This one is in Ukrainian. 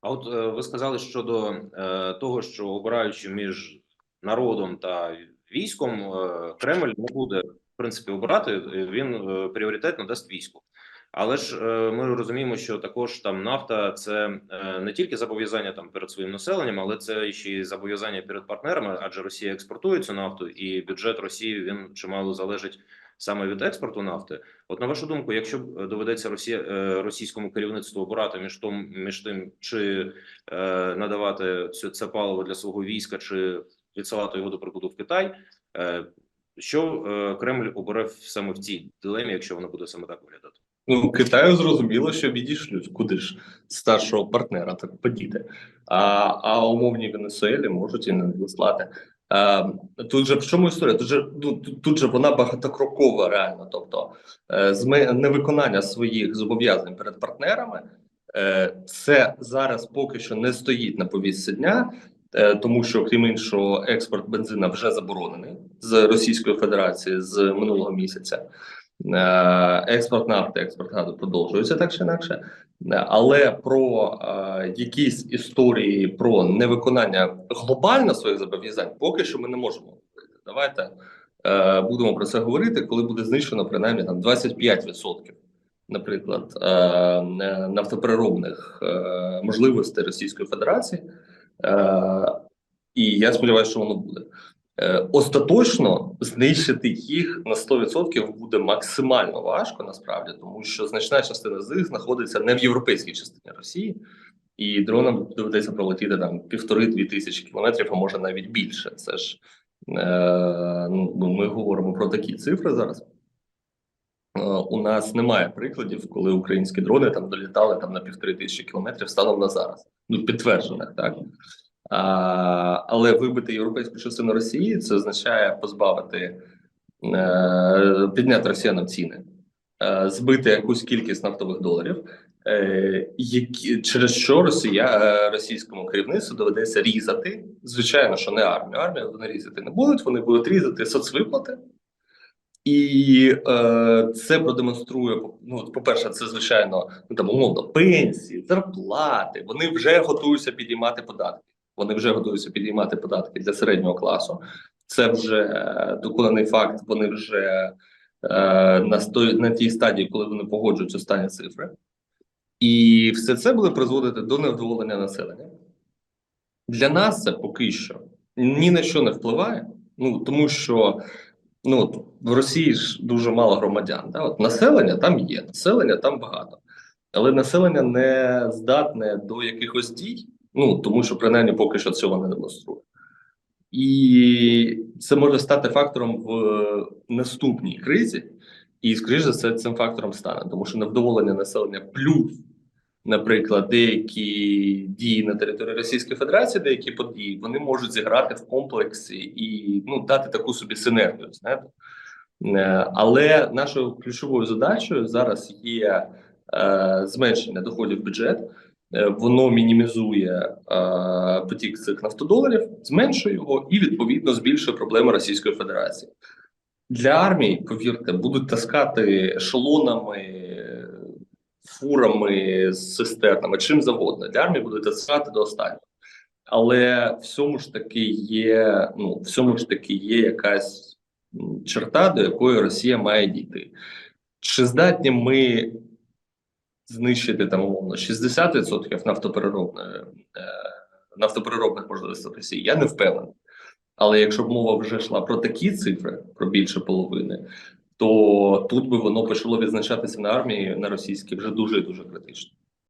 А от е, ви сказали щодо е, того, що обираючи між народом та військом, е, Кремль не буде в принципі обирати. е, Він е, пріоритет надасть війську. Але ж е, ми розуміємо, що також там нафта це е, не тільки зобов'язання там перед своїм населенням, але це ще й зобов'язання перед партнерами, адже Росія експортує цю нафту, і бюджет Росії він чимало залежить саме від експорту нафти. От на вашу думку, якщо доведеться Росія е, російському керівництву обирати між том, між тим, чи е, надавати це, це паливо для свого війська, чи відсилати його до прикладу в Китай, е, що е, Кремль обере саме в цій дилемі, якщо воно буде саме так виглядати? Ну, Китаю зрозуміло, що відійшлють. Куди ж старшого партнера так подіти. А, а умовні Венесуелі можуть і не надіслати. А, тут же в чому історія? Тут же, ну, тут, же вона багатокрокова, реально. Тобто, е, зме- невиконання своїх зобов'язань перед партнерами. е, Це зараз поки що не стоїть на повістці дня, е, тому що, крім іншого, експорт бензина вже заборонений з Російської Федерації з минулого місяця. Е, Експорт нафти, експорт газу продовжується так чи інакше, Е, але про е, якісь історії про невиконання глобально своїх зобов'язань поки що ми не можемо говорити. Давайте будемо про це говорити, коли буде знищено принаймні там 25%, наприклад, е, нафтопереробних можливостей Російської Федерації. І я сподіваюся, що воно буде. Е, остаточно знищити їх на 100% буде максимально важко насправді, тому що значна частина з них знаходиться не в європейській частині Росії, і дронам доведеться пролетіти там півтори-дві тисячі кілометрів, а може навіть більше. Це ж е, ну, ми говоримо про такі цифри зараз. Е, у нас немає прикладів, коли українські дрони там долітали там на півтори тисячі кілометрів станом на зараз. Ну підтверджених, так. Але вибити європейську частину Росії це означає позбавити е, підняти росіянам ціни, е, збити якусь кількість нафтових доларів, е, які через що Росія російському керівництву доведеться різати. Звичайно, що не армію. Армію вони різати не будуть. Вони будуть різати соцвиплати. І е, це продемонструє ну, по-перше, це звичайно ну там умовно пенсії, зарплати. Вони вже готуються підіймати податки. Вони вже готуються підіймати податки для середнього класу. Це вже е, доконаний факт. Вони вже е, на на тій стадії, коли вони погоджують останні цифри, і все це буде призводити до невдоволення населення. Для нас це поки що ні на що не впливає. Ну тому що ну от в Росії ж дуже мало громадян. Да? От населення там є, населення там багато, але населення не здатне до якихось дій. Ну тому що принаймні поки що цього не демонструє. І це може стати фактором в наступній кризі, і скоріш за все цим фактором стане, тому що невдоволення населення плюс, наприклад, деякі дії на території Російської Федерації, деякі події, вони можуть зіграти в комплексі і ну дати таку собі синергію. Знаєте, Е, але нашою ключовою задачею зараз є е, зменшення доходів в бюджет. Е, Воно мінімізує е, потік цих нафтодоларів, зменшує його і відповідно збільшує проблеми Російської Федерації. Для армії, повірте, будуть таскати ешелонами, фурами з цистернами, чим завгодно. Для армії будуть таскати до останнього. Але всьому ж таки є, ну всьому ж таки є якась черта, до якої Росія має дійти. Чи здатні ми знищити там умовно 60% нафтопереробної е, нафтопереробних можливостей Росії? Я не впевнений. Але якщо б мова вже йшла про такі цифри, про більше половини, то тут би воно почало відзначатися на армії на російській вже дуже дуже критично.